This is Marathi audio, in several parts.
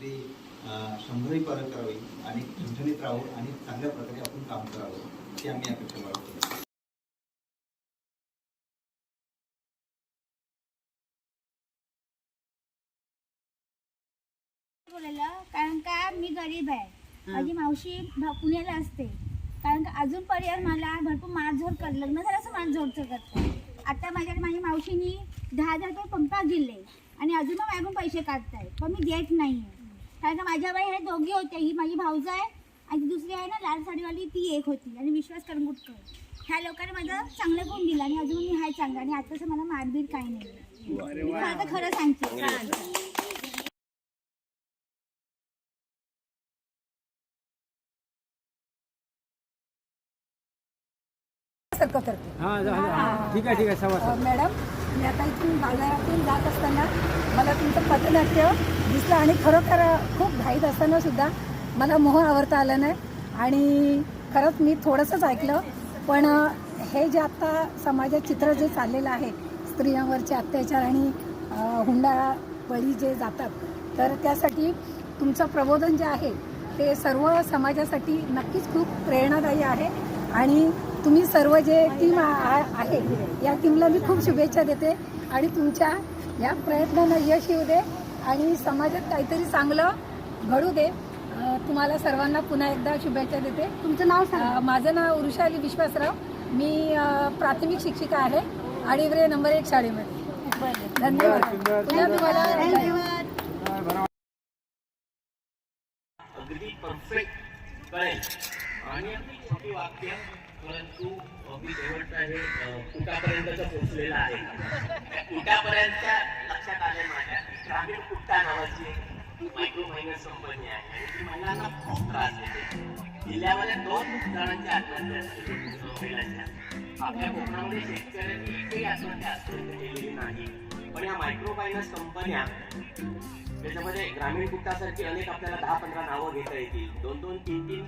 ते शंभरही पार करावी आणि ठणठणीत राहावं आणि चांगल्या प्रकारे आपण काम करावं ही आम्ही अपेक्षा बाळगतो. कारण का मी गरीब आहे. माझी मावशी पुण्याला असते. कारण का अजूनपर्यंत मला भरपूर मारझोड कर लग्न झालं असं मारझोडचं करतं आता माझ्याकडे माझ्या मावशीनी दहा हजार रुपये पंपात दिले आणि अजून मग मागून पैसे काढताय पण मी देत नाही कारण का माझ्या बाई हे दोघी होते ही माझी भाऊज आहे आणि दुसरी आहे ना लाल साडीवाली ती एक होती. आणि विश्वास करंगुटकर ह्या लोकांनी माझं चांगलं गुण दिलं आणि अजून मी हाय चांगलं. आणि आताच मला मारबीर काही नाही. मी खरं तर खरं सांगते. हा. ठीक आहे ठीक आहे. मॅडम? मी आता इथून बाजारातून जात असताना मला तुमचं पथनाट्य दिसलं आणि खरोखर खूप घाईत असताना सुद्धा मला मोह आवरता आला नाही. आणि खरंच मी थोडंसंच ऐकलं. पण हे जे आत्ता समाजात चित्र जे चाललेलं आहे स्त्रियांवरचे अत्याचार आणि हुंडा बळी जे जातात तर त्यासाठी तुमचं प्रबोधन जे आहे ते सर्व समाजासाठी नक्कीच खूप प्रेरणादायी आहे. आणि तुम्ही सर्व जे टीम आहे या टीमला मी खूप शुभेच्छा देते आणि तुमच्या या प्रयत्नांना यश येऊ दे आणि समाजात काहीतरी चांगलं घडू दे. तुम्हाला सर्वांना पुन्हा एकदा शुभेच्छा देते. तुमचं नाव सांगा. माझं नाव उरुषाली विश्वासराव. मी प्राथमिक शिक्षिका आहे आडिवरे नंबर एक शाळेमध्ये. धन्यवाद. पुन्हा तुम्हाला अगदी परफेक्ट आणि परंतु मी शेवटचा हे अं, कुटापर्यंतचं आहे. कुटापर्यंत लक्षात आले माझ्या ग्रामीण कुट्टा नावाची मायक्रो फायनान्स कंपनी आहे. आणि ती महिलांना खूप त्रास देते. जिल्ह्यामध्ये दोन जणांची आत्महत्या महिलांच्या. आपल्या कोकणामध्ये शेतकऱ्यांनी एकही आत्महत्या आजपर्यंत केलेली नाही. पण या मायक्रो फायनान्स कंपन्या त्याच्यामध्ये ग्रामीण गुप्तासारखी अनेक आपल्याला दहा पंधरा नावं घेता येतील. दोन दोन तीन तीन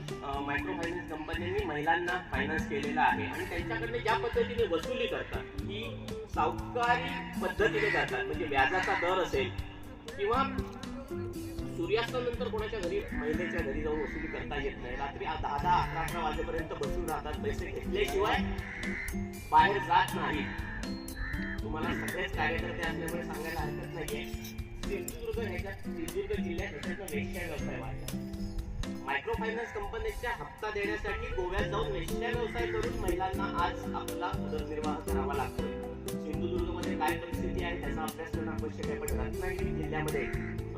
मायक्रो फायनान्स कंपन्यांनी महिलांना फायनान्स केलेलं आहे. आणि त्यांच्याकडनं ज्या पद्धतीने वसुली करतात ही सावकारी पद्धतीने करतात. म्हणजे व्याजाचा दर असेल किंवा सूर्यास्तानंतर कोणाच्या घरी महिलेच्या घरी जाऊन वसुली करता येत नाही. रात्री दहा दहा अकरा अकरा वाजेपर्यंत बसून राहतात. पैसे घेतल्याशिवाय बाहेर जात नाही तुम्हाला सगळेच कार्यकर्ते असल्यामुळे सांगायला हरकत नाहीये. सिंधुदुर्ग जिल्ह्यात ह्याच्याचा वेश्या व्यवसाय वाढला मायक्रो फायनान्स कंपनीच्या हप्ता देण्यासाठी गोव्यात जाऊन वेश्या व्यवसाय करून महिलांना आज आपला उदरनिर्वाह करावा लागतो सिंधुदुर्गमध्ये काय परिस्थिती आहे त्याचा अभ्यास करणं आवश्यक आहे पण रत्नागिरी जिल्ह्यामध्ये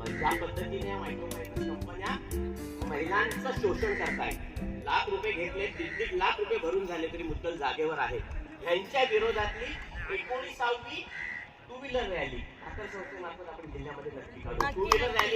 ज्या पद्धतीने मायक्रो फायनान्स कंपन्या महिलांचं शोषण करतायत लाख रुपये घेतले दीड दीड लाख रुपये भरून झाले तरी मुद्दल जागेवर आहे. यांच्या विरोधातली एकोणीसावी टू व्हीलर रॅली साखर संस्थेमार्फत आपण जिल्ह्यामध्ये नक्की काढू. To wheeler rally